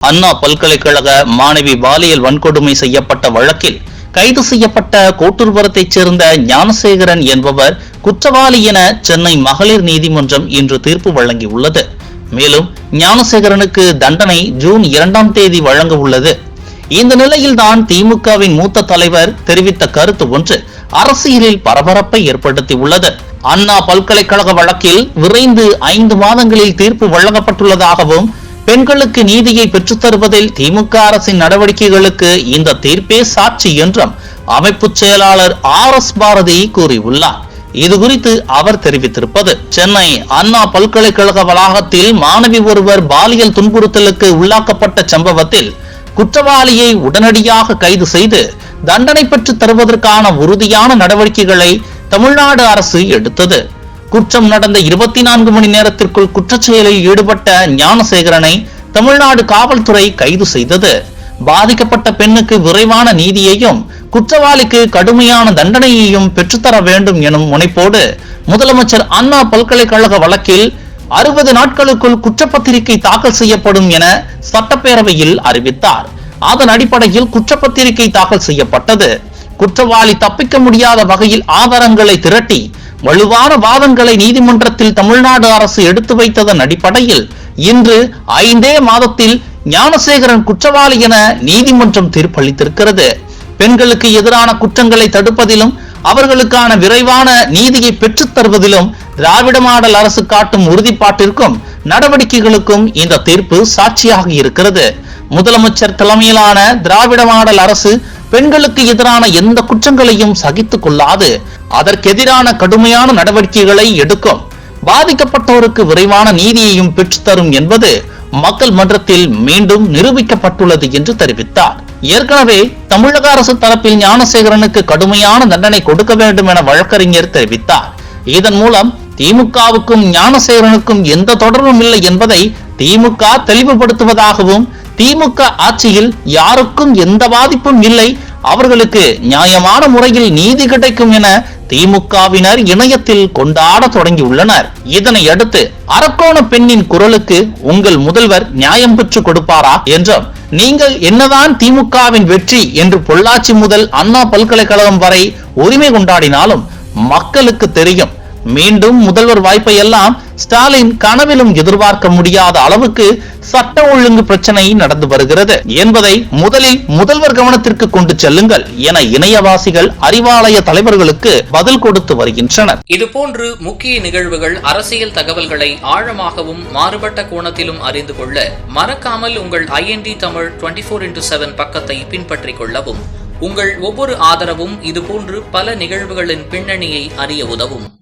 அண்ணா பல்கலைக்கழக மாணவி பாலியல் வன்கொடுமை செய்யப்பட்ட வழக்கில் கைது செய்யப்பட்ட கோட்டூர்புரத்தைச் சேர்ந்த ஞானசேகரன் என்பவர் குற்றவாளி என சென்னை மகளிர் நீதிமன்றம் இன்று தீர்ப்பு வழங்கியுள்ளது. மேலும் ஞானசேகரனுக்கு தண்டனை ஜூன் இரண்டாம் தேதி வழங்க உள்ளது இந்த நிலையில்தான் திமுகவின் மூத்த தலைவர் தெரிவித்த கருத்து ஒன்று அரசியலில் பரபரப்பை ஏற்படுத்தியுள்ளது. அண்ணா பல்கலைக்கழக வழக்கில் விரைந்து ஐந்து மாதங்களில் தீர்ப்பு வழங்கப்பட்டுள்ளதாகவும் பெண்களுக்கு நீதியை பெற்றுத் தருவதில் திமுக அரசின் நடவடிக்கைகளுக்கு இந்த தீர்ப்பே சாட்சி என்றும் அமைப்பு செயலாளர் ஆர் எஸ் பாரதி கூறியுள்ளார். இது குறித்து அவர் தெரிவித்திருப்பது சென்னை அண்ணா பல்கலைக்கழக வளாகத்தில் மாணவி ஒருவர் பாலியல் துன்புறுத்தலுக்கு உள்ளாக்கப்பட்ட சம்பவத்தில் குற்றவாளியை உடனடியாக கைது செய்து தண்டனை பெற்றுத் தருவதற்கான உறுதியான நடவடிக்கைகளை தமிழ்நாடு அரசு எடுத்தது. குற்றம் நடந்த இருபத்தி நான்கு மணி நேரத்திற்குள் குற்றச்செயலில் ஈடுபட்ட ஞானசேகரனை தமிழ்நாடு காவல்துறை கைது செய்தது. பாதிக்கப்பட்ட பெண்ணுக்கு விரைவான நீதியையும் குற்றவாளிக்கு கடுமையான தண்டனையையும் பெற்றுத்தர வேண்டும் எனும் முனைப்போடு முதலமைச்சர் அண்ணா பல்கலைக்கழக வழக்கில் அறுபது நாட்களுக்குள் குற்றப்பத்திரிகை தாக்கல் செய்யப்படும் என சட்டப்பேரவையில் அறிவித்தார். அதன் அடிப்படையில் குற்றப்பத்திரிகை தாக்கல் செய்யப்பட்டது. குற்றவாளி தப்பிக்க முடியாத வகையில் ஆதாரங்களை திரட்டி வலுவான வாதங்களை நீதிமன்றத்தில் தமிழ்நாடு அரசு எடுத்து வைத்ததன் அடிப்படையில் இன்று ஐந்தே மாதத்தில் ஞானசேகரன் குற்றவாளி என நீதிமன்றம் தீர்ப்பளித்திருக்கிறது. பெண்களுக்கு எதிரான குற்றங்களை தடுப்பதிலும் அவர்களுக்கான விரைவான நீதியை பெற்றுத் தருவதிலும் திராவிட மாடல் அரசு காட்டும் உறுதிப்பாட்டிற்கும் நடவடிக்கைகளுக்கும் இந்த தீர்ப்பு சாட்சியாக இருக்கிறது. முதலமைச்சர் தலைமையிலான திராவிட மாடல் அரசு பெண்களுக்கு எதிரான எந்த குற்றங்களையும் சகித்துக் கொள்ளாது. அதற்கெதிரான கடுமையான நடவடிக்கைகளை எடுக்கும். பாதிக்கப்பட்டோருக்கு விரைவான நீதியையும் பெற்றுத்தரும் என்பது மக்கள் மன்றத்தில் மீண்டும் நிரூபிக்கப்பட்டுள்ளது என்று தெரிவித்தார். ஏற்கனவே தமிழக அரசு தரப்பில் ஞானசேகரனுக்கு கடுமையான தண்டனை கொடுக்க வேண்டும் என வழக்கறிஞர் தெரிவித்தார். இதன் மூலம் திமுகவுக்கும் ஞானசேகரனுக்கும் எந்த தொடர்பும் இல்லை என்பதை திமுக தெளிவுபடுத்துவதாகவும் திமுக ஆட்சியில் யாருக்கும் எந்த பாதிப்பும் இல்லை. அவர்களுக்கு நியாயமான முறையில் நீதி கிடைக்கும் என திமுகவினர் இணையத்தில் கொண்டாட தொடங்கியுள்ளனர். இதனை அடுத்து அரக்கோண பெண்ணின் குரலுக்கு உங்கள் முதல்வர் நியாயம் பெற்று கொடுப்பாரா என்றும் நீங்கள் என்னதான் திமுகவின் வெற்றி என்று பொள்ளாச்சி முதல் அண்ணா பல்கலைக்கழகம் வரை உரிமை கொண்டாடினாலும் மக்களுக்கு தெரியும். மீண்டும் முதல்வர் வாய்ப்பை எல்லாம் ஸ்டாலின் கனவிலும் எதிர்பார்க்க முடியாத அளவுக்கு சட்ட ஒழுங்கு பிரச்சனை நடந்து வருகிறது. என்பதை முதலில் முதல்வர் கவனத்திற்கு கொண்டு செல்லுங்கள் என இணையவாசிகள் அறிவாலய தலைவர்களுக்கு பதில் கொடுத்து வருகின்றனர். இதுபோன்று முக்கிய நிகழ்வுகள் அரசியல் தகவல்களை ஆழமாகவும் மாறுபட்ட கோணத்திலும் அறிந்து கொள்ள மறக்காமல் உங்கள் IND Tamil twenty four into seven பக்கத்தை பின்பற்றிக் கொள்ளவும். உங்கள் ஒவ்வொரு ஆதரவும் இதுபோன்று பல நிகழ்வுகளின் பின்னணியை அறிய உதவும்.